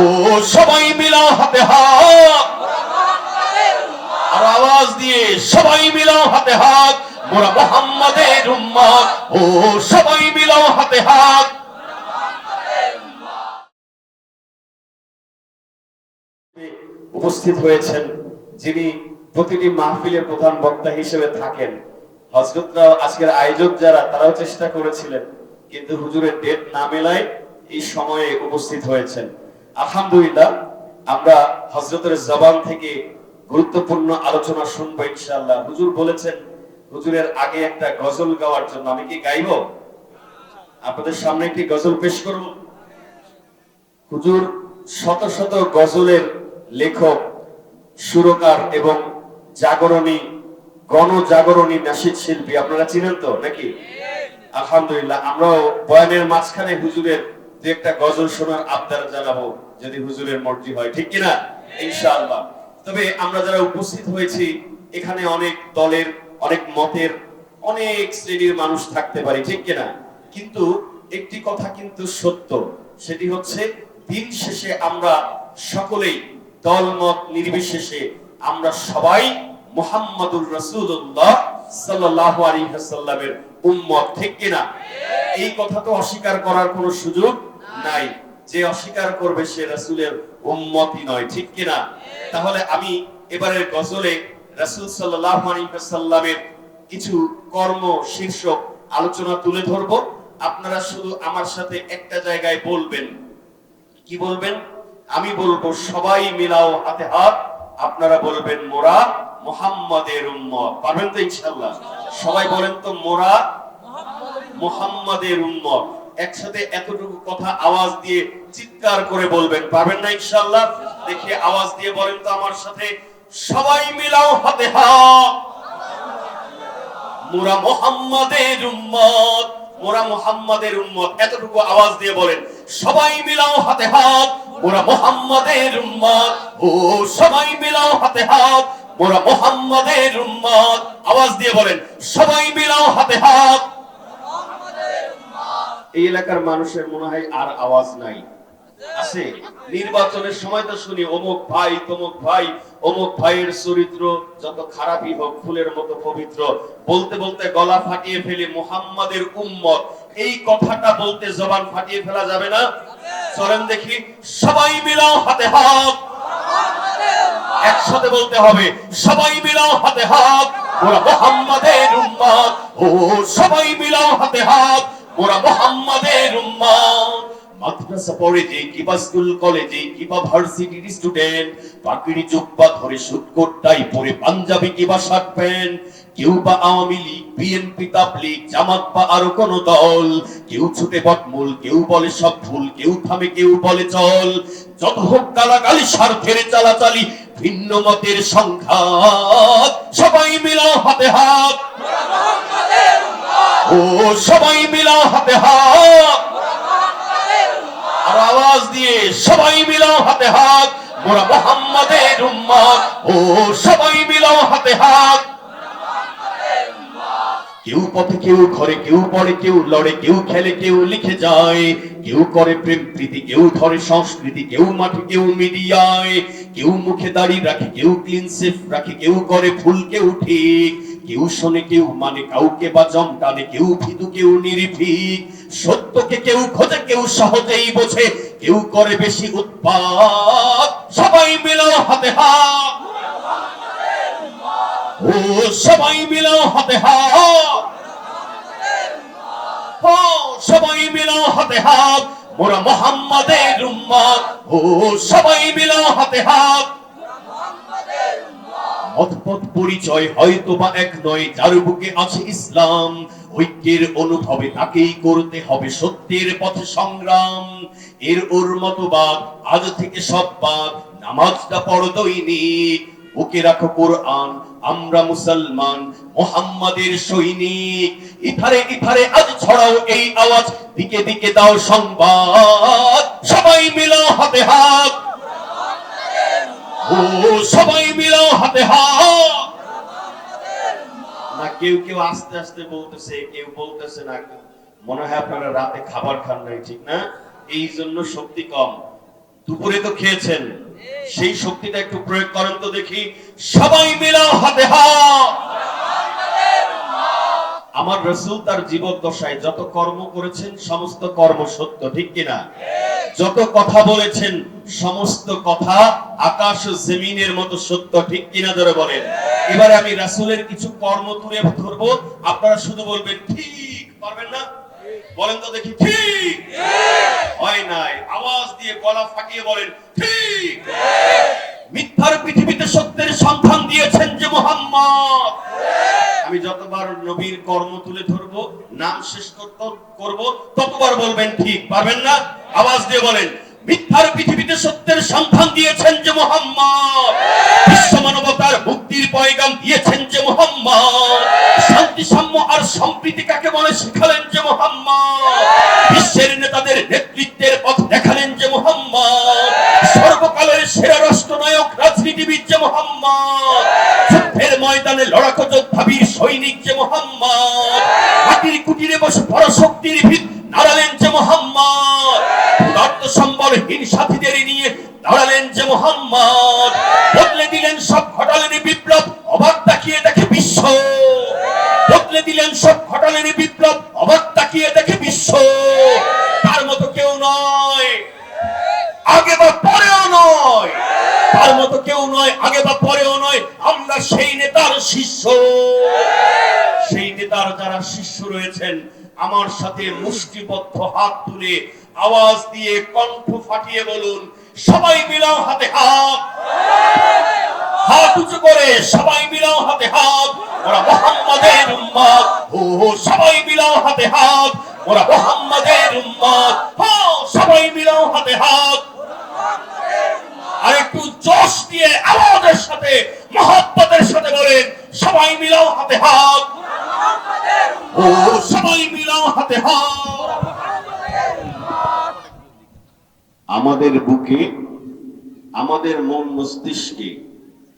ও, সবাই মিলাও হাতে হাত। আর আওয়াজ দিয়ে সবাই মিলাও হাতে হাত। মোরা মোহাম্মদের উম্মত ও, সবাই মিলাও হাতে হাত। উপস্থিত হয়েছেন যিনি প্রতিটি মাহফিলের প্রধান বক্তা হিসেবে থাকেন। হজরতরা আজকের আয়োজক যারা, তারাও চেষ্টা করেছিলেন, কিন্তু হুজুরের ডেট না মেলায় এই সময়ে উপস্থিত হয়েছেন। আলহামদুলিল্লাহ আমরা হজরতের জবান থেকে গুরুত্বপূর্ণ আলোচনা শুনব ইনশাআল্লাহ। হুজুর বলেছেন হুজুরের আগে একটা গজল গাওয়ার জন্য। আমি কি গাইবো? আপনাদের সামনে একটি গজল পেশ করব। হুজুর শত শত গজলের লেখক সুরকার এবং জাগরণী গণজাগরণী নাসিদ শিল্পী আপনারা চিনেন তো নাকি? আলহামদুলিল্লাহ আমরাও বয়ানের মাঝখানে হুজুরের দু একটা গজল শোনার আবদার জানাব যদি হুজুরের মর্জি হয়, ঠিক কিনা? ইনশাআল্লাহ। তবে আমরা যারা উপস্থিত হয়েছি, এখানে অনেক দলের, অনেক মতের, অনেক শ্রেণির মানুষ থাকতে পারি, ঠিক কিনা? কিন্তু একটি কথা কিন্তু সত্য, সেটি হচ্ছে দিন শেষে আমরা সকলেই দলমত নির্বিশেষে আমরা সবাই মুহাম্মাদুর রাসূলুল্লাহ সাল্লাল্লাহু আলাইহি ওয়াসাল্লামের উম্মত, ঠিক কিনা? এই কথা তো অস্বীকার করার কোনো সুযোগ নাই যে অস্বীকার করবে সে রাসূলের উম্মতই নয় ঠিক কিনা? তাহলে আমি এবারের গজলে রাসূল আলাইহি কিছু কর্ম শীর্ষক আলোচনা তুলে ধরব। আপনারা শুধু আমার সাথে একটা জায়গায় বলবেন। কি বলবেন? আমি বলব সবাই মিলাও হাতে হাত আপনারা বলবেন মোরা মোহাম্মদের উম্মত। পারবেন তো ইনশাআল্লাহ? সবাই বলেন তো মোরা মোহাম্মদের উম্মত। একসাথে এতটুকু কথা আওয়াজ দিয়ে চিৎকার করে বলবেন। পারবেন না ইনশাআল্লাহ? দেখি আওয়াজ দিয়ে বলেন তো আমার সাথে, সবাই মিলাও হাতে হাত মোরা মোহাম্মদের উম্মত, মোরা মোহাম্মদের উম্মত, এতটুকু আওয়াজ দিয়ে বলেন, সবাই মিলাও হাতে হাত মোরা মোহাম্মদের উম্মত, ও সবাই মিলাও হাতে হাত মোরা মোহাম্মদের উম্মত, আওয়াজ দিয়ে বলেন, সবাই মিলাও হাতে হাত এই এলাকার মানুষের মনে হয় আর আওয়াজ নাই। আছে। নির্বাচনের সময় তো শুনি, অমুক ভাই, তমুক ভাই, অমুক ভাইয়ের চরিত্র যত খারাপই হোক, ফুলের মতো পবিত্র। বলতে বলতে গলা ফাটিয়ে ফেলে, মুহাম্মাদের উম্মত। এই কথাটা বলতে জবান ফাটিয়ে ফেলা যাবে না? চলেন দেখি, সবাই মিলাও হাতে হাত। একসাথে বলতে হবে, সবাই মিলাও হাতে হাত। ওরা মোহাম্মদের উম্মত। ও, সবাই মিলাও হাতে হাত। ওরা মোহাম্মদের উম্মত মাদ্রাসা পড়ে যে কিবা স্কুল, কলেজে কিবা ভার্সিটির স্টুডেন্ট পাকড়ি জুব্বা ধরে সুটকোটটাই পরে পাঞ্জাবি কিবা শার্ট প্যান্ট, কেউ বা আওয়ামী লীগ বিএনপি তাবলিগ, জামাত বা আরও কোন দল, কেউ ছুটে বটমূল, কেউ বলে সব ভুল, কেউ থামে, কেউ বলে চল। যত হোক গালাগালি, স্বার্থের চালাচালি, ভিন্ন মতের সংঘাত, সবাই মিলাও হাতে হাত সবাই মিলাও হাতে হাত। আওয়াজ দিয়ে সবাই হাতে হাত। মোরা মোহাম্মদের উম্মত ও সবাই হাতে হাত। কেউ পথে কেউ ঘরে কেউ পড়ে, কেউ লড়ে, কেউ খেলে, কেউ লিখে যায়। কেউ করে প্রেম প্রীতি, কেউ ধরে সংস্কৃতি, কেউ মাঠে, কেউ মিডিয়ায়। কেউ মুখে দাঁড়িয়ে রাখে, কেউ ক্লিন সেফ রাখে, কেউ করে ভুল কেউ ঠিক কেউ শোনে, কেউ মানে কাউকে বা জমটানে কেউ ভীতু, কেউ নির্ভীক সত্যকে কেউ খোঁজে, কেউ সহজেই বোঝে, কেউ করে বেশি উৎপাত। সবাই মিলাও হাতে হাত। ও, সবাই মিলাও হাতে হাত। ও, সবাই মিলাও হাতে হাত। মোরা মোহাম্মদের উম্মত ও, সবাই মিলাও হাতে হাত। মতপথ পরিচয় হয়তো বা এক নয়, যার বুকে আছে ইসলাম। ঐক্যের অনুভবে তাকেই করতে হবে সত্যের পথে সংগ্রাম। এর ওর মতবাদ, আজ থেকে সব বাদ, নামাজটা পড় দৈনিক। বুকে রাখো কোরআন, আমরা মুসলমান, মোহাম্মদের সৈনিক। ইথারে ইথারে, আজ ছড়াও এই আওয়াজ। দিকে দিকে দাও সংবাদ। সবাই মিলাও হাতে হাত। ও সবাই হাতে না, কেউ কেউ আস্তে আস্তে বলতেছে, কেউ বলতেছে না। মনে হয় আপনারা রাতে খাবার খান নাই, ঠিক না? এই জন্য শক্তি কম। দুপুরে তো খেয়েছেন। সেই শক্তিটা একটু প্রয়োগ করেন তো দেখি। সবাই মিলাও হাতে আমার রসুল তার জীবন দশায় যত কর্ম করেছেন, সমস্ত কর্ম সত্য, ঠিক কিনা? যত কথা বলেছেন সমস্ত কথা আকাশ জমিনের মতো সত্য, ঠিক কিনা ধরে বলেন। এবারে আমি রাসূলের কিছু কর্ম তুলে ধরবো। আপনারা শুধু বলবেন, ঠিক। পারবেন না? বলেন তো দেখি, ঠিক। হয় নাই। আওয়াজ দিয়ে গলা ফাটিয়ে বলেন, ঠিক। মিথ্যার পৃথিবীতে সত্যের সন্ধান দিয়েছেন যে মোহাম্মদ। আমি যতবার নবীর কর্ম তুলে ধরবো, নাম শেষ করব, ততবার বলবেন, ঠিক। পারবেন না? আওয়াজ দিয়ে বলেন মিথ্যার পৃথিবীতে সত্যের সন্ধান দিয়েছেন যে মোহাম্মদ। বিশ্ব মানবতার মুক্তির পয়গাম দিয়েছেন যে মোহাম্মদ। শান্তি সাম্য আর সম্প্রীতি কাকে বলে শিখালেন যে মোহাম্মদ? বিশ্বের নেতাদের নেতৃত্বের পথ দেখালেন যে মোহাম্মদ। সর্বকালের সেরা রাষ্ট্রনায়ক, রাজনীতিবিদ যে মোহাম্মদ। যুদ্ধের ময়দানে লড়াকু যোদ্ধা বীর সৈনিক যে মোহাম্মদ। মাটির কুটিরে বসে পরাশক্তির ভিত দাঁড়ালেন যে মোহাম্মদ। ক্ষুধার্ত সম্বলহীন সাথীদের নিয়ে দাঁড়ালেন যে মোহাম্মদ। বদলে দিলেন সব ঘটালেন বিপ্লব, অবাক তাকিয়ে দেখে বিশ্ব। বদলে দিলেন সব ঘটালেন বিপ্লব, অবাক তাকিয়ে দেখে বিশ্ব। তার মতো কেউ নয়, আগে বা পরেও নয়। তার মতো কেউ নয়, আগে বা পরেও নয়। আমরা সেই নেতার শিষ্য। সেই নেতার যারা শিষ্য রয়েছেন আমার সাথে মুষ্টিবদ্ধ হাত তুলে আওয়াজ দিয়ে কণ্ঠ ফাটিয়ে বলুন, সবাই মিলাও হাতে হাত। হাত উঁচু করে সবাই মিলাও হাতে হাত। ওরা মোহাম্মদের উম্মত ও সবাই মিলাও হাতে হাত। ওরা মোহাম্মদের উম্মত হো, সবাই মিলাও হাতে হাত। আর একটু জোশ দিয়ে আওয়াজের সাথে, মহব্বতের সাথে বলেন, সবাই মিলাও হাতে হাত। ও হাত আমাদের বুকে, আমাদের মন মস্তিষ্কে,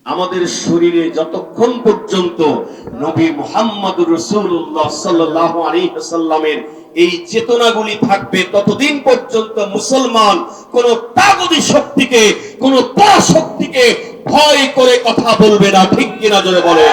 আমাদের শরীরে যতক্ষণ পর্যন্ত নবী মোহাম্মদ রসুল্লাহ এই চেতনাগুলি থাকবে, ততদিন পর্যন্ত মুসলমান কোন তাগদি শক্তিকে, কোন পরাশক্তিকে ভয় করে কথা বলবে না। ঠিক কিনা জোরে বলেন?